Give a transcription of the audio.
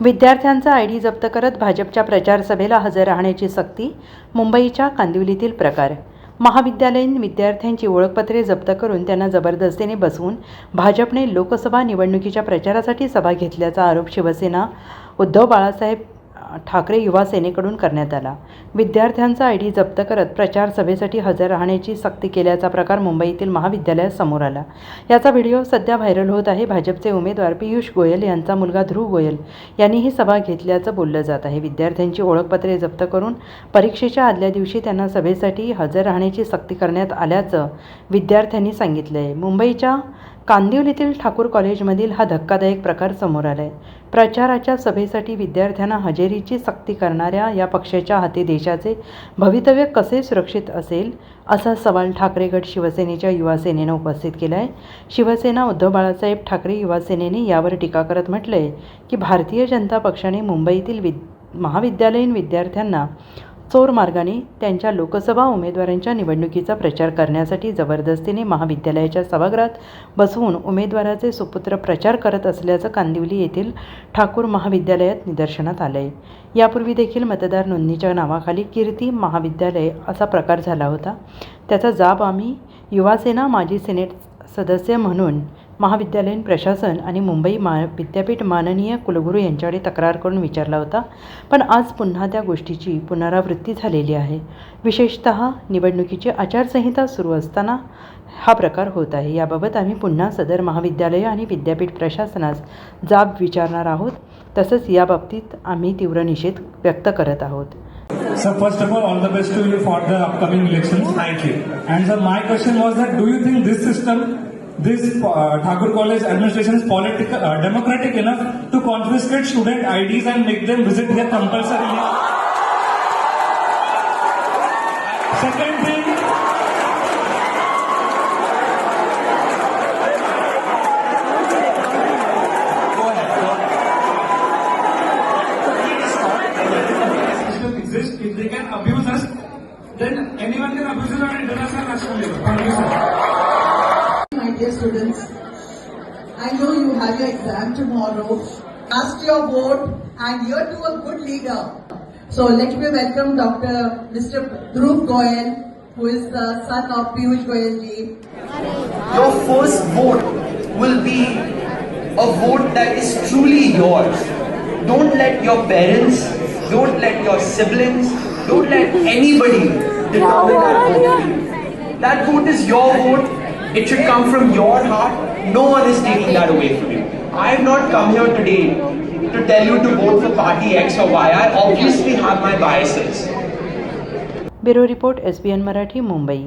विद्यार्थ्यांचा I D जप्त करत भाजपच्या प्रचार सभेला हजर राहण्याची सक्ती मुंबईच्या कांदिवलीतील प्रकार. महाविद्यालयीन विद्यार्थ्यांची ओळखपत्रे जप्त करून त्यांना जबरदस्तीने बसवून भाजपने लोकसभा निवडणुकीच्या प्रचारासाठी सभा घेतल्याचा आरोप शिवसेना उद्धव बाळासाहेब ठाकरे युवा सेनेकडून करण्यात आला. विद्यार्थ्यांचा आय डी जप्त करत प्रचार सभेसाठी हजर राहण्याची सक्ती केल्याचा प्रकार मुंबईतील महाविद्यालयात समोर आला. याचा व्हिडिओ सध्या व्हायरल होत आहे. भाजपचे उमेदवार पियुष गोयल यांचा मुलगा ध्रुव गोयल यांनी ही सभा घेतल्याचं बोललं जात आहे. विद्यार्थ्यांची ओळखपत्रे जप्त करून परीक्षेच्या आदल्या दिवशी त्यांना सभेसाठी हजर राहण्याची सक्ती करण्यात आल्याचं विद्यार्थ्यांनी सांगितलं आहे मुंबईच्या कांदिवलीतील ठाकूर कॉलेजमधील हा धक्कादायक प्रकार समोर आला आहे प्रचाराच्या सभेसाठी विद्यार्थ्यांना हजेरीची सक्ती करणाऱ्या या पक्षाच्या हाती देशाचे भवितव्य कसे सुरक्षित असेल असा सवाल ठाकरे गट शिवसेनेच्या युवासेनेनं उपस्थित केला आहे शिवसेना उद्धव बाळासाहेब ठाकरे युवासेनेने यावर टीका करत म्हटलं आहे की भारतीय जनता पक्षाने मुंबईतील विद महाविद्यालयीन विद्यार्थ्यांना चोर मार्गाने त्यांच्या लोकसभा उमेदवारांच्या निवडणुकीचा प्रचार करण्यासाठी जबरदस्तीने महाविद्यालयाच्या सभागृहात बसवून उमेदवाराचे सुपुत्र प्रचार करत असल्याचं कांदिवली येथील ठाकूर महाविद्यालयात निदर्शनात आलं आहे यापूर्वी देखील मतदार नोंदणीच्या नावाखाली कीर्ती महाविद्यालय असा प्रकार झाला होता. त्याचा जाब आम्ही युवासेना माजी सिनेट सदस्य म्हणून महाविद्यालयीन प्रशासन आणि मुंबई मा विद्यापीठ माननीय कुलगुरू यांच्याकडे तक्रार करून विचारला होता. पण आज पुन्हा त्या गोष्टीची पुनरावृत्ती झालेली आहे. विशेषत निवडणुकीची आचारसंहिता सुरू असताना हा प्रकार होत आहे. याबाबत आम्ही पुन्हा सदर महाविद्यालय आणि विद्यापीठ प्रशासनास जाब विचारणार आहोत. तसंच याबाबतीत आम्ही तीव्र निषेध व्यक्त करत आहोत. Sir, first of all, all the best to you for the upcoming elections. Thank you. And sir, my question was that do you think this system, this uh, Thakur College administration is political, uh, democratic enough to confiscate student IDs and make them visit here compulsorily? Second thing, system exists, if they can abuse us, then anyone can abuse us on international national level. Dear students, I know you have your exam tomorrow. Cast your vote and you're to a good leader. So let me welcome Dr. Mr. Dhruv Goyal, who is the son of Piyush Goyal ji. your first vote will be a vote that is truly yours. Don't let your parents, don't let your siblings, don't let anybody determine that vote. That vote is your vote. It should come from your heart. No one is taking that away from you. I have not come here today to tell you to vote for party X or Y. I obviously have my biases. Bureau report S B N Marathi Mumbai